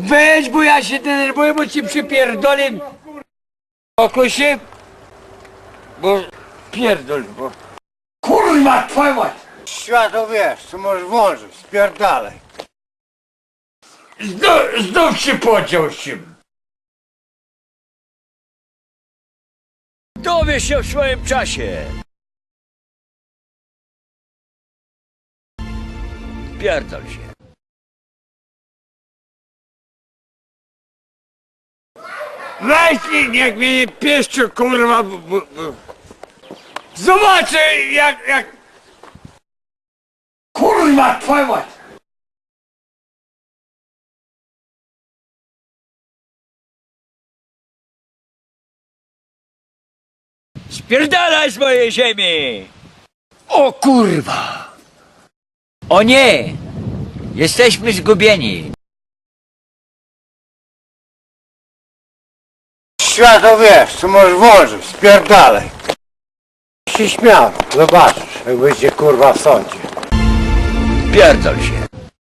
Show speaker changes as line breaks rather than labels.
Weź, bo ja się denerwuję, bo ci przypierdolę. Okuj się. Bo pierdol, bo... Kurwa, twoja mać!
Światło wiesz, co możesz włożyć, spierdalaj.
Znów, znów się podział się.
Dowiesz się w swoim czasie. Pierdol się.
Weź niech mnie nie pieszczy, kurwa. Zobaczę, jak, jak... Kurwa, twoja mać!
Spierdalaj z mojej ziemi!
O kurwa!
O nie! Jesteśmy zgubieni.
Światło wiesz, co możesz włożyć, spierdalaj. Się śmiał, zobaczysz, jak będzie kurwa w sądzie.
Pierdol się.